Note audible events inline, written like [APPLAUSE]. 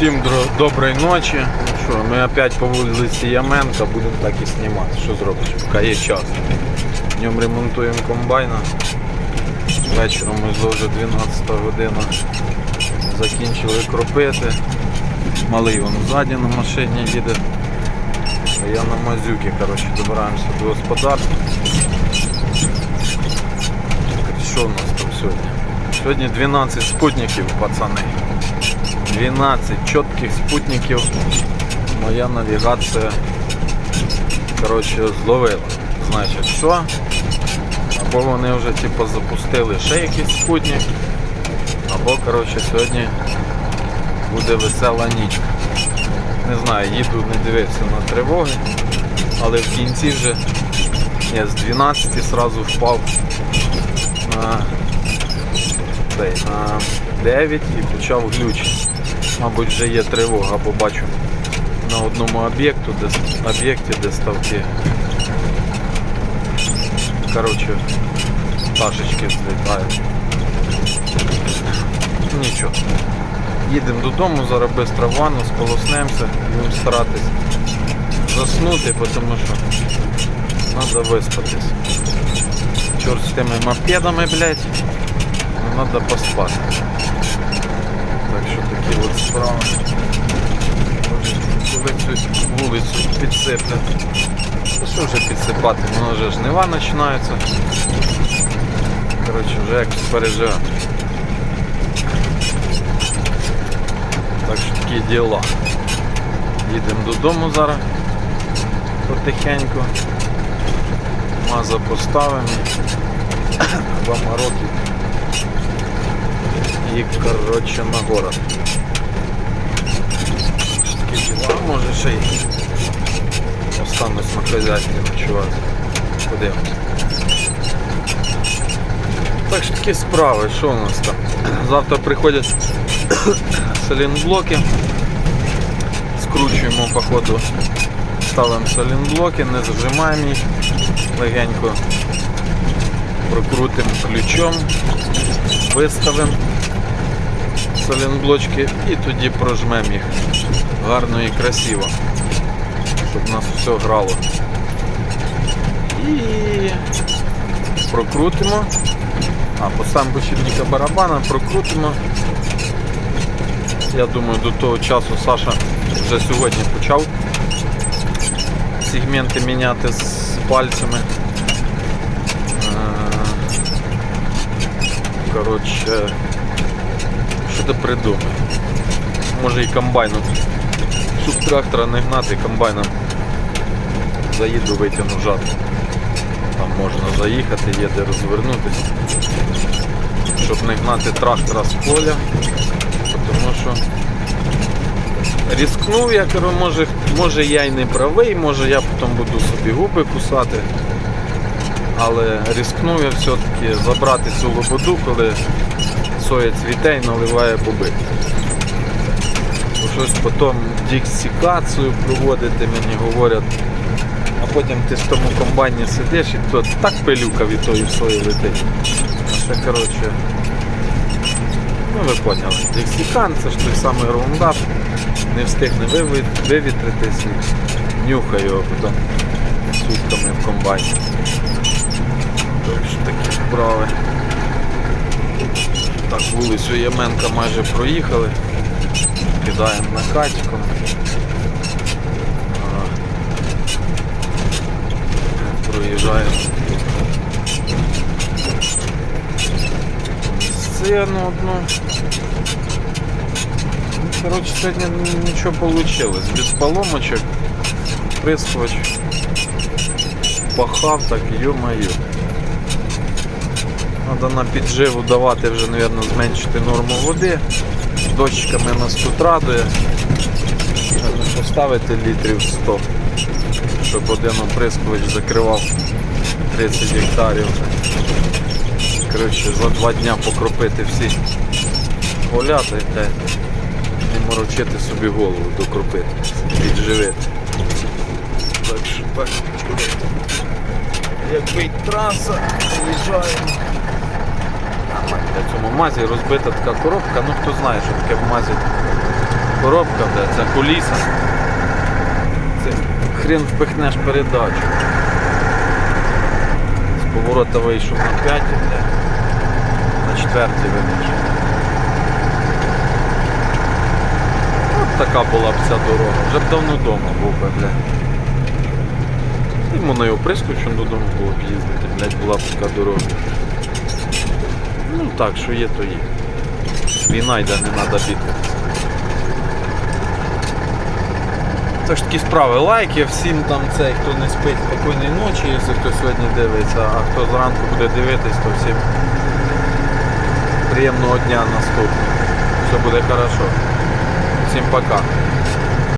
Всім доброї ночі. Ну що, ми опять по вулиці Яменка будемо так і знімати. Що зробиш, поки є час. Днем ремонтуємо комбайна. Вечором ось вже 12 година. Закінчили кропити. Малий вон ззаді на машині їде. А я на мазюки, коротше, добираємося до господарства. Що у нас там сьогодні? Сьогодні 12 спутників, пацани. 12 чітких спутників моя навігація коротше, зловила. Значить, що? Або вони вже типу, запустили ще якийсь спутник, або коротше, сьогодні буде весела нічка. Не знаю, їду, не дивився на тривоги, але в кінці вже я з 12 сразу впав на, на 9 і почав глючити. Мабуть, вже є тривога, бо бачу на одному об'єкту, де об'єкті, де ставки. Коротше, пташечки злітають. Нічого. Їдемо додому, зараз без ванну, сполоснемося, будемо старатись заснути, тому що треба виспатись. Чорт з тими мопедами, блядь, треба поспати. Так що такі от справи. Коли цю вулицю підсиплять. Та що вже підсипати? Воно вже жнива починаються. Коротше, вже якось переживемо. Так що такі діла. Їдемо додому зараз потихеньку. Маза поставимо. Вам роки і коротше на город. Діла, може ще й останусь на хазяйстві ночувати. Подивимось. Так що такі справи, що у нас там? Завтра приходять [COUGHS] салінблоки. Скручуємо по ходу, ставимо салінблоки, не зажимаємо їх легенько, прокрутимо ключом, виставимо салінблочки і тоді прожмемо їх гарно і красиво, щоб у нас все грало. І прокрутимо. А, поставимо почівника барабана, прокрутимо. Я думаю, до того часу Саша вже сьогодні почав сегменти міняти з пальцями. Е, Коротше, що ти придумай? Може і комбайном. Щоб трактора не гнати, комбайном заїду, витягну жатку. Там можна заїхати, є де розвернутися. Щоб не гнати трактора з поля. Тому що різкнув, я кажу, може, може я й не правий, може я потім буду собі губи кусати. Але різкнув я все-таки забрати цю лободу, коли соя цвіте і наливає боби. Щось потім діксикацію проводити, мені говорять. А потім ти в тому комбайні сидиш і то так пилюка від тої сої летить. Ще коротше. Ну ви поняли. Діксікан це ж той самий рундап. Не встигне вивітритись і нюхає його потім сутками в комбайні. Так такі справи. Так, вулицю Яменка майже проїхали. Кидаємо на катьку. Проїжджаємо. Сцену одну. Ну, Коротше, сьогодні нічого вийшло. Без поломочок. Прискоч. Пахав так, ё-моё. Треба на підживу давати вже, мабуть, зменшити норму води. Дощиками нас тут радує. Можна поставити літрів 100, щоб один оприскувач закривав 30 гектарів. Коротше, за два дня покропити всі поля та. Не морочити собі голову, докропити, підживити. Так що так. Якби траса, виїжджаємо. На цьому мазі розбита така коробка, ну хто знає, що таке в мазі коробка, бля, це куліса. Це хрен впихнеш передачу. З поворота вийшов на 5, бля. На четвертій вийшов. От така була б ця дорога. Вже б давно вдома був би, бля. Йому на його прискочем додому було б їздити, блядь, була б така дорога. Так, що є, то є. Війна йде, не треба бідкатися. Тож такі справи. Лайки всім там цей, хто не спить, спокійної ночі, якщо хто сьогодні дивиться, а хто зранку буде дивитись, то всім приємного дня наступного. Все буде хорошо. Всім пока.